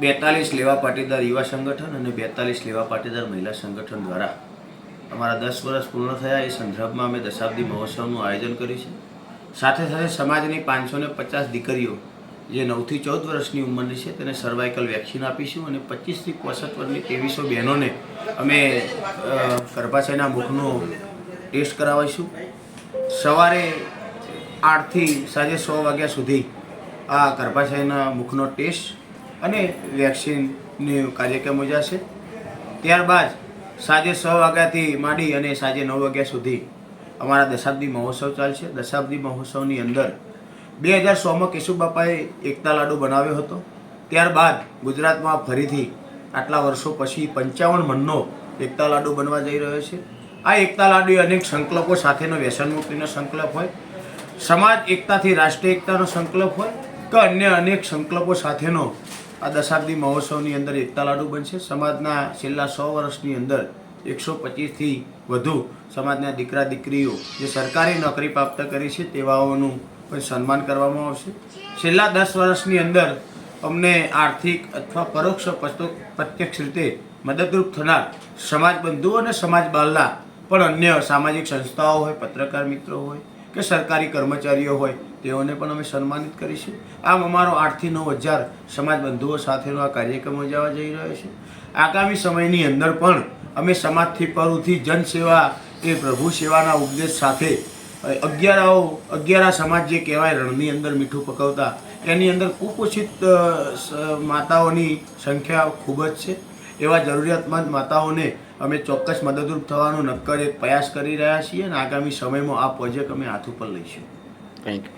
બેતાલીસ લેવા પાટીદાર યુવા સંગઠન અને બેતાલીસ લેવા પાટીદાર મહિલા સંગઠન દ્વારા અમારા દસ વર્ષ પૂર્ણ થયા એ સંદર્ભમાં અમે દશાબ્દી મહોત્સવનું આયોજન કર્યું છે. સાથે સાથે સમાજની પાંચસો ને પચાસ દીકરીઓ જે નવથી ચૌદ વર્ષની ઉંમરની છે તેને સર્વાઇકલ વેક્સિન આપીશું અને પચીસથી પોસઠ વર્ષની ત્રેવીસો બહેનોને અમે ગર્ભાશયના મુખનો ટેસ્ટ કરાવીશું. સવારે આઠથી સાંજે સો વાગ્યા સુધી આ ગર્ભાશયના મુખનો ટેસ્ટ અને વેક્સિનની કાર્યક્રમ યોજાશે ત્યારબાદ સાંજે છ વાગ્યાથી માંડી અને સાંજે નવ વાગ્યા સુધી અમારા દશાબ્દી મહોત્સવ ચાલશે. દશાબ્દી મહોત્સવની અંદર બે હજાર સોમાં કેશુબાપાએ એકતા લાડુ બનાવ્યો હતો. ત્યારબાદ ગુજરાતમાં ફરીથી આટલા વર્ષો પછી પંચાવન મનનો એકતા લાડુ બનવા જઈ રહ્યો છે. આ એકતા લાડુ અનેક સંકલ્પો સાથેનો વ્યસન મુક્તિનો સંકલ્પ હોય, સમાજ એકતાથી રાષ્ટ્રીય એકતાનો સંકલ્પ હોય કે અન્ય અનેક સંકલ્પો સાથેનો આ દશાબ્દી મહોત્સવની અંદર એકતા લાડુ બનશે. સમાજના છેલ્લા સો વર્ષની અંદર એકસો પચીસથી વધુ સમાજના દીકરા દીકરીઓ જે સરકારી નોકરી પ્રાપ્ત કરી છે તેવાઓનું પણ સન્માન કરવામાં આવશે. છેલ્લા દસ વર્ષની અંદર અમને આર્થિક અથવા પરોક્ષ પ્રત્યક્ષ રીતે મદદરૂપ થનાર સમાજ બંધુઓ અને સમાજ બહારના પણ અન્ય સામાજિક સંસ્થાઓ હોય, પત્રકાર મિત્રો હોય કે સરકારી કર્મચારીઓ હોય, તેઓને પણ અમે સન્માનિત કરીશું આમ અમારો આઠથી નવ હજાર સમાજ બંધુઓ સાથેનો આ કાર્યક્રમ યોજાવા જઈ રહ્યો છે. આગામી સમયની અંદર પણ અમે સમાજથી પરુથી જનસેવા એ પ્રભુ સેવાના ઉપદેશ સાથે અગિયારાઓ, અગિયારા સમાજ જે કહેવાય રણની અંદર મીઠું પકવતા, એની અંદર કુપોષિત માતાઓની સંખ્યા ખૂબ જ છે. એવા જરૂરિયાતમંદ માતાઓને અમે ચોક્કસ મદદરૂપ થવાનો નક્કર એક પ્રયાસ કરી રહ્યા છીએ અને આગામી સમયમાં આ પ્રોજેક્ટ અમે હાથ ઉપર લઈશું. Thank you